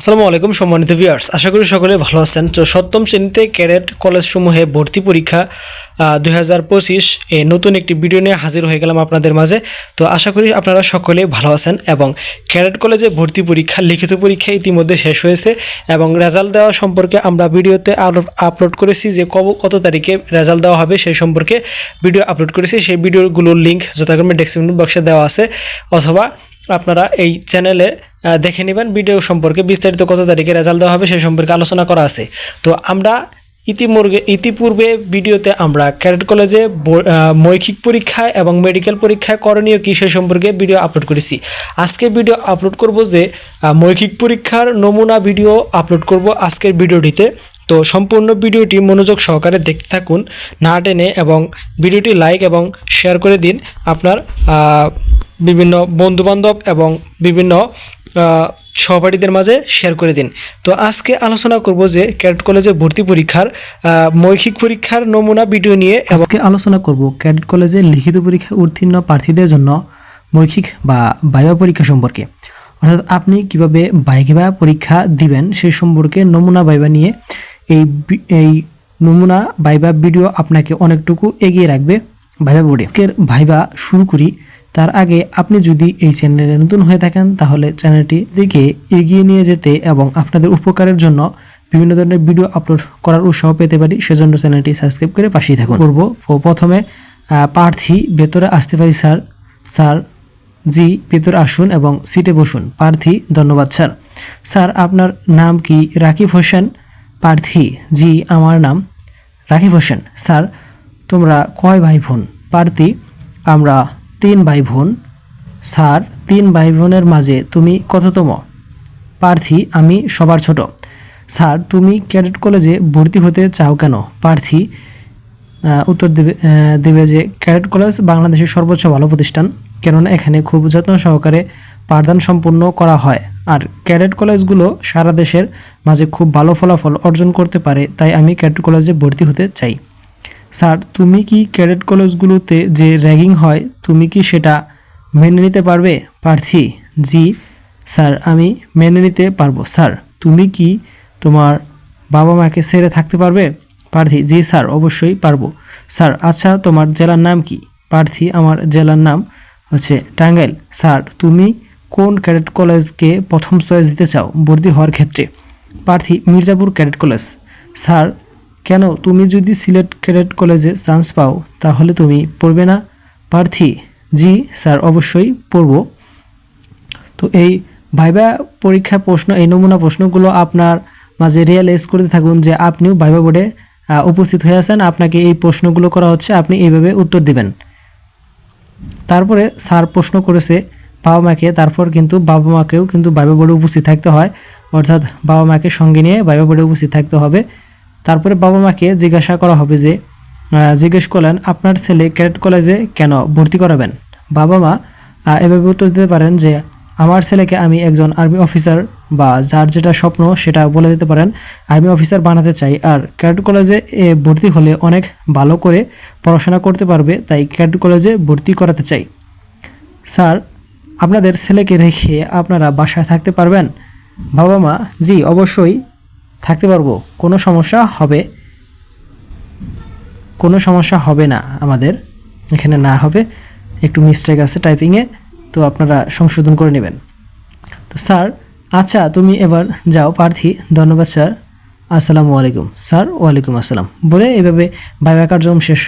আসসালামু আলাইকুম, সম্মানিত ভিউয়ার্স আশা করি সকলে ভালো আছেন। তো সপ্তম শ্রেণীতে ক্যাডেট কলেজ সমূহে ভর্তি পরীক্ষা দুই হাজার পঁচিশ এ নতুন একটি ভিডিও নিয়ে হাজির হয়ে গেলাম আপনাদের মাঝে। তো আশা করি আপনারা সকলে ভালো আছেন এবং ক্যাডেট কলেজে ভর্তি পরীক্ষা, লিখিত পরীক্ষা ইতিমধ্যে শেষ হয়েছে এবং রেজাল্ট দেওয়া সম্পর্কে আমরা ভিডিওতে আপলোড করেছি যে কব, কত তারিখে রেজাল্ট দেওয়া হবে সেই সম্পর্কে ভিডিও আপলোড করেছি। সেই ভিডিওগুলোর লিঙ্ক যথাক্রমে ডেসক্রিপশন বক্সে দেওয়া আছে। অথবা আপনারা এই চ্যানেলে দেখে নেবেন। ভিডিও সম্পর্কে বিস্তারিত কত তারিখে রেজাল্ট দেওয়া হবে সেই সম্পর্কে আলোচনা করা আছে। তো আমরা ইতিমূর্বে ইতিপূর্বে ভিডিওতে আমরা ক্যাডেট কলেজে মৌখিক পরীক্ষায় এবং মেডিকেল পরীক্ষায় করণীয় কী সেই সম্পর্কে ভিডিও আপলোড করেছি। আজকে ভিডিও আপলোড করব যে মৌখিক পরীক্ষার নমুনা ভিডিও আপলোড করব আজকের ভিডিওটিতে তো সম্পূর্ণ ভিডিওটি মনোযোগ সহকারে দেখতে থাকুন, না টেনে, এবং ভিডিওটি লাইক এবং শেয়ার করে দিন। আপনার বিভিন্ন বন্ধুবান্ধব এবং বিভিন্ন সহপাঠীদের মাঝে শেয়ার করে দিন। তো আজকে আলোচনা করব যে ক্যাডেট কলেজে ভর্তি পরীক্ষার মৌখিক পরীক্ষার নমুনা ভিডিও নিয়ে আজকে আলোচনা করব ক্যাডেট কলেজে লিখিত পরীক্ষা উত্তীর্ণ প্রার্থীদের জন্য মৌখিক বা বায়বা পরীক্ষা সম্পর্কে। অর্থাৎ আপনি কীভাবে বাইবা পরীক্ষা দিবেন সেই সম্পর্কে নমুনা বাইবা নিয়ে এই এই নমুনা বাইবা ভিডিও আপনাকে অনেকটুকু এগিয়ে রাখবে। ভাইবা বোর্ডে। আজকের ভাইবা শুরু করি। তার আগে আপনি যদি এই চ্যানেলে নতুন হয়ে থাকেন, তাহলে চ্যানেলটি দিকে এগিয়ে নিয়ে যেতে এবং আপনাদের উপকারের জন্য বিভিন্ন ধরনের ভিডিও আপলোড করার উৎসাহ পেতে পারি, সেজন্য চ্যানেলটি সাবস্ক্রাইব করে পাশেই থাকুন। করব প্রথমে প্রার্থী, ভেতরে আসতে পারি, স্যার। স্যার, জি, ভেতরে আসুন এবং সিটে বসুন। প্রার্থী, ধন্যবাদ, স্যার। স্যার, আপনার নাম কি রাকিব হোসেন? প্রার্থী, জি, আমার নাম রাকিব হোসেন। স্যার, তোমরা কয় ভাই বোন প্রার্থী, আমরা তিন ভাই বোন স্যার, তিন ভাই বোনের মাঝে তুমি কততম? প্রার্থী আমি সবার ছোট। স্যার, তুমি ক্যাডেট কলেজে ভর্তি হতে চাও কেন? প্রার্থী উত্তর দেবে দেবে যে ক্যাডেট কলেজ বাংলাদেশের সর্বোচ্চ ভালো প্রতিষ্ঠান, কেননা এখানে খুব যত্ন সহকারে পাঠদান সম্পূর্ণ করা হয়। আর ক্যাডেট কলেজগুলো সারা দেশের মাঝে খুব ভালো ফলাফল অর্জন করতে পারে, তাই আমি ক্যাডেট কলেজে ভর্তি হতে চাই। স্যার, তুমি কি ক্যাডেট কলেজগুলোতে যে র্যাগিং হয়, তুমি কি সেটা মেনে নিতে পারবে? প্রার্থী জি, স্যার, আমি মেনে নিতে পারব। স্যার, তুমি কি তোমার বাবা মাকে ছেড়ে থাকতে পারবে? প্রার্থী জি, স্যার, অবশ্যই পারব। স্যার আচ্ছা তোমার জেলার নাম কি? প্রার্থী আমার জেলার নাম হচ্ছে টাঙ্গাইল। স্যার, তুমি কোন ক্যাডেট কলেজকে প্রথম চয়েস দিতে চাও? ভর্তি হওয়ার ক্ষেত্রে। প্রার্থী মির্জাপুর ক্যাডেট কলেজ। স্যার কেন তুমি যদি সিলেট ক্যাডেট কলেজে চান্স পাও, তাহলে তুমি পড়বে না? প্রার্থী জি স্যার, অবশ্যই পড়ব। তো এই ভাইবা পরীক্ষা প্রশ্ন, এই নমুনা প্রশ্নগুলো আপনার মাঝে রিয়েলাইজ করতে থাকুন যে আপনিও ভাইবা বোর্ডে উপস্থিত হয়ে আছেন। আপনাকে এই প্রশ্নগুলো করা হচ্ছে, আপনি এইভাবে উত্তর দিবেন। তারপরে স্যার প্রশ্ন করেছে বাবা মাকে, তারপর কিন্তু বাবা মাকেও কিন্তু ভাইবা বোর্ডে উপস্থিত থাকতে হয়। অর্থাৎ বাবা মাকে সঙ্গে নিয়ে ভাইবা বোর্ডে উপস্থিত থাকতে হবে। তারপরে বাবা মাকে জিজ্ঞাসা করা হবে যে জিজ্ঞেস করলেন, আপনার ছেলে ক্যাডেট কলেজে কেন ভর্তি করাবেন? বাবা মা এভাবে উত্তর দিতে পারেন যে, আমার ছেলেকে আমি একজন আর্মি অফিসার বা যার যেটা স্বপ্ন সেটা বলে দিতে পারেন, আর্মি অফিসার বানাতে চাই। আর ক্যাডেট কলেজে ভর্তি হলে অনেক ভালো করে পড়াশোনা করতে পারবে, তাই ক্যাডেট কলেজে ভর্তি করাতে চাই। স্যার, আপনাদের ছেলেকে রেখে আপনারা বাসায় থাকতে পারবেন? বাবা মা, জি, অবশ্যই। থাকতে পারব। কোনো সমস্যা হবে, কোনো সমস্যা হবে না আমাদের। এখানে না হবে, একটু মিস্টেক আছে টাইপিংয়ে তো আপনারা সংশোধন করে নেবেন। তো স্যার আচ্ছা তুমি এবার যাও প্রার্থী ধন্যবাদ স্যার। আসসালামু আলাইকুম। স্যার, ওয়ালাইকুম আসসালাম। বলে এভাবে ভাইবা কার্যক্রম শেষ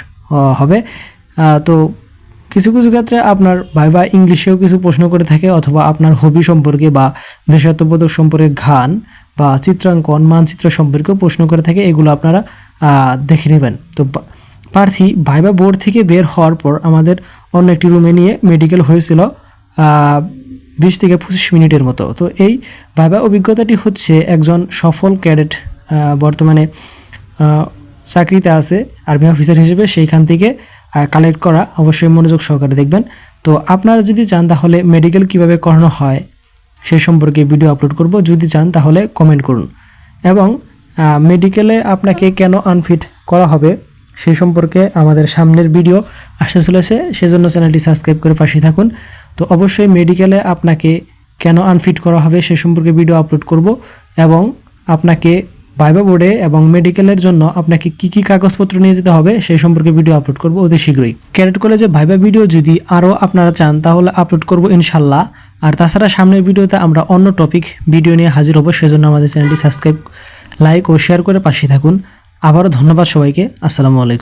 হবে। তো কিছু কিছু ক্ষেত্রে আপনার ভাইবা ইংলিশেও কিছু প্রশ্ন করে থাকে, অথবা আপনার হবি সম্পর্কে বা দেশাত্মবোধক সম্পর্কে গান বা চিত্রাঙ্কন, মানচিত্র সম্পর্কেও প্রশ্ন করে থাকে, এগুলো আপনারা দেখে নেবেন। তো প্রার্থী ভাইবা বোর্ড থেকে বের হওয়ার পর আমাদের অন্য একটি রুমে নিয়ে মেডিকেল হয়েছিল বিশ থেকে পঁচিশ মিনিটের মতো। তো এই ভাইবা অভিজ্ঞতাটি হচ্ছে একজন সফল ক্যাডেট বর্তমানে চাকরিতে আছে, আর্মি অফিসার হিসেবে সেইখান থেকে কালেক্ট করা। অবশ্যই মনোযোগ সহকারে দেখবেন। তো আপনারা যদি চান তাহলে মেডিকেল কীভাবে করানো হয় সেই সম্পর্কে ভিডিও আপলোড করব। যদি চান তাহলে কমেন্ট করুন। এবং মেডিকেলে আপনাকে কেন আনফিট করা হবে সেই সম্পর্কে আমাদের সামনের ভিডিও আসতে চলেছে। সেজন্য চ্যানেলটি সাবস্ক্রাইব করে পাশে থাকুন। তো অবশ্যই মেডিকেলে আপনাকে কেন আনফিট করা হবে সে সম্পর্কে ভিডিও আপলোড করব এবং আপনাকে ভাইবা বোর্ডে এবং মেডিকেলের জন্য আপনাকে কি কি কাগজপত্র নিয়ে যেতে হবে সেই সম্পর্কে ভিডিও আপলোড করব অতি শীঘ্রই। ক্যাডেট কলেজে ভাইবা ভিডিও যদি আরও আপনারা চান, তাহলে আপলোড করব ইনশাল্লাহ আর তাছাড়া সামনের ভিডিওতে আমরা অন্য টপিক ভিডিও নিয়ে হাজির হব, সেজন্য আমাদের চ্যানেলটি সাবস্ক্রাইব লাইক ও শেয়ার করে পাশে থাকুন। আবারও ধন্যবাদ সবাইকে। আসসালামু আলাইকুম।